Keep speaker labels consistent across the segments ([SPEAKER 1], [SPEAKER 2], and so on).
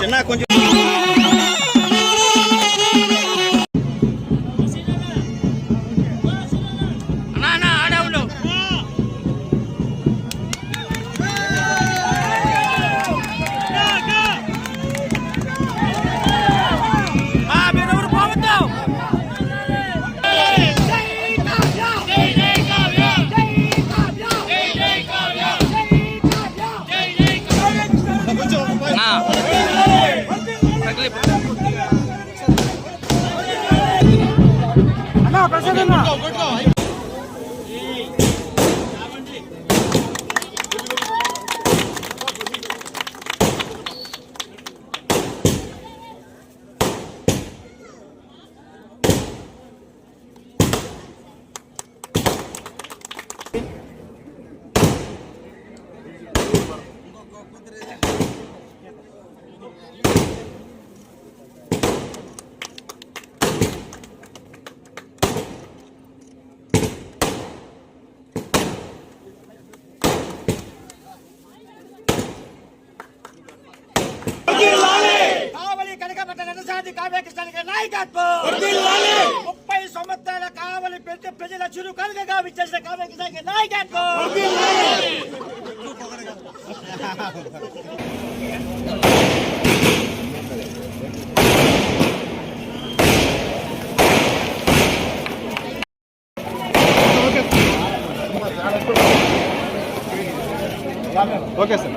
[SPEAKER 1] చిన్న కొంచెం
[SPEAKER 2] కావలి నరసాది కావ్యకృష్ణానికి నాయకత్వం. ముప్పై సంవత్సరాల కావలి పెద్ద ప్రజల చురు కలుగగా విచ్చేసిన కావ్యకృష్ణానికి నాయకత్వం.
[SPEAKER 1] Okay sir.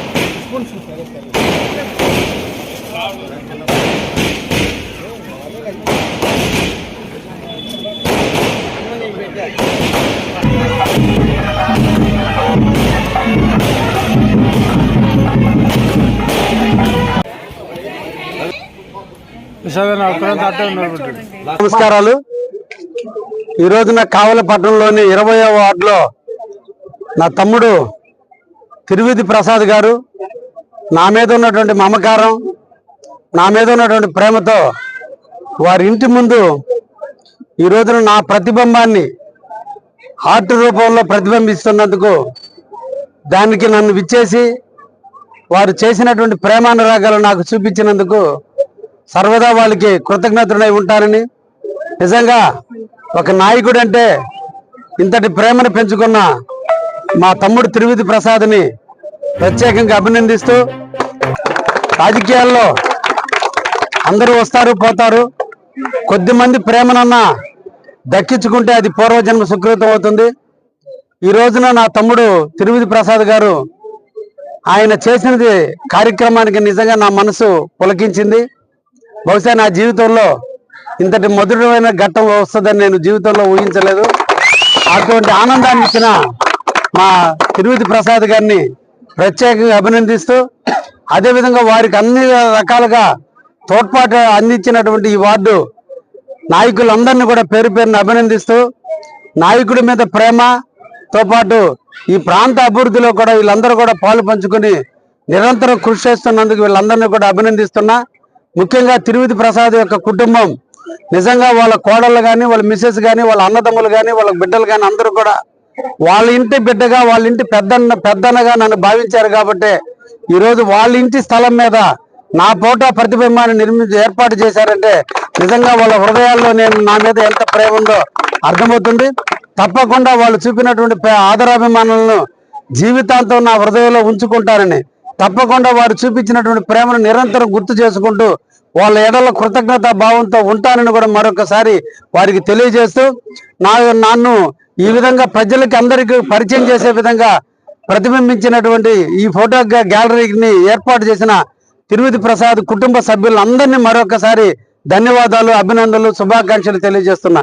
[SPEAKER 1] ఇంకొక కూతురు
[SPEAKER 3] నమస్కారాలు. ఈ రోజున కావలపట్నంలోని ఇరవయో వార్డులో నా తమ్ముడు తిరువిధి ప్రసాద్ గారు నా మీద ఉన్నటువంటి మమకారం నా మీద ఉన్నటువంటి ప్రేమతో వారి ఇంటి ముందు ఈ రోజున నా ప్రతిబింబాన్ని ఆర్ట్ రూపంలో ప్రతిబింబిస్తున్నందుకు దానికి నన్ను విచ్చేసి వారు చేసినటువంటి ప్రేమానురాగాలు నాకు చూపించినందుకు సర్వదా వాళ్ళకి కృతజ్ఞతలై ఉంటానని. నిజంగా ఒక నాయకుడు అంటే ఇంతటి ప్రేమను పెంచుకున్న మా తమ్ముడు త్రివిధి ప్రసాద్ని ప్రత్యేకంగా అభినందిస్తూ రాజకీయాల్లో అందరూ వస్తారు పోతారు. కొద్దిమంది ప్రేమనన్నా దక్కించుకుంటే అది పూర్వజన్మ సుకృతం అవుతుంది. ఈ రోజున నా తమ్ముడు తిరువిధి ప్రసాద్ గారు ఆయన చేసినది కార్యక్రమానికి నిజంగా నా మనసు పులకించింది. బహుశా నా జీవితంలో ఇంతటి మధురమైన ఘట్టం వస్తుందని నేను జీవితంలో ఊహించలేదు. అటువంటి ఆనందాన్ని ఇచ్చిన మా తిరుపతి ప్రసాద్ గారిని ప్రత్యేకంగా అభినందిస్తూ అదేవిధంగా వారికి అన్ని రకాలుగా తోడ్పాటు అందించినటువంటి ఈ వార్డు నాయకులందరినీ కూడా పేరు పేరును అభినందిస్తూ నాయకుడి మీద ప్రేమతో పాటు ఈ ప్రాంత అభివృద్ధిలో కూడా వీళ్ళందరూ కూడా పాలు పంచుకొని నిరంతరం కృషి చేస్తున్నందుకు వీళ్ళందరినీ కూడా అభినందిస్తున్నా. ముఖ్యంగా తిరుపతి ప్రసాద్ యొక్క కుటుంబం నిజంగా వాళ్ళ కోడళ్ళు కానీ వాళ్ళ మిసెస్ కానీ వాళ్ళ అన్నదమ్ములు కానీ వాళ్ళ బిడ్డలు కానీ అందరూ కూడా వాళ్ళ ఇంటి బిడ్డగా వాళ్ళ ఇంటి పెద్దన్న పెద్దనగా నన్ను భావించారు కాబట్టి ఈరోజు వాళ్ళ ఇంటి స్థలం మీద నా ఫోటో ప్రతిబింబాన్ని నిర్మించి ఏర్పాటు చేశారంటే నిజంగా వాళ్ళ హృదయాల్లో నేను నా మీద ఎంత ప్రేమ ఉందో అర్థమవుతుంది. తప్పకుండా వాళ్ళు చూపినటువంటి ఆదరాభిమానులను జీవితాంతం నా హృదయంలో ఉంచుకుంటారని తప్పకుండా వారు చూపించినటువంటి ప్రేమను నిరంతరం గుర్తు చేసుకుంటూ వాళ్ళ ఎడల కృతజ్ఞత భావంతో ఉంటానని కూడా మరొకసారి వారికి తెలియజేస్తూ నా నన్ను ఈ విధంగా ప్రజలకి అందరికీ పరిచయం చేసే విధంగా ప్రతిబింబించినటువంటి ఈ ఫోటో గ్యాలరీని ఏర్పాటు చేసిన తిరుపతి ప్రసాద్ కుటుంబ సభ్యులందరినీ మరొకసారి ధన్యవాదాలు అభినందనలు శుభాకాంక్షలు తెలియజేస్తున్నా.